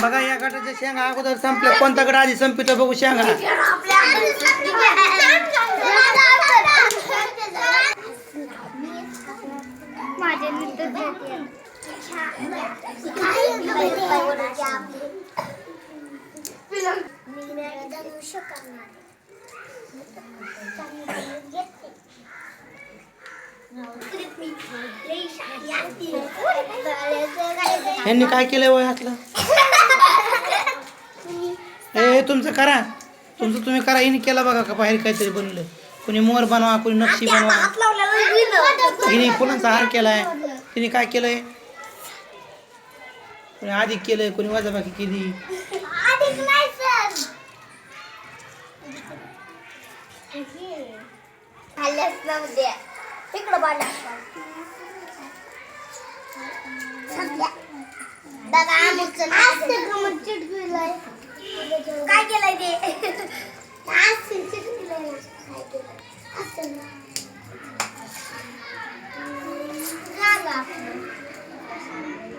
बघा या गटाच्या शेंगा अगोदर संपल्या. कोणता गट आधी संपित बघू शेंगा. यांनी काय केलंय वय असलं ए तुमचं करा. तुमचं तुम्ही करा. हिने केला बघा का बाहेर काहीतरी बनवलं कोणी मोर बनवा कोणी नक्षी बनवा. हिने फुलांचा हार केलाय? तिने काय केलंय? कोणी अधिक केलंय कोणी वजाबाकी केली? इकडं Bye.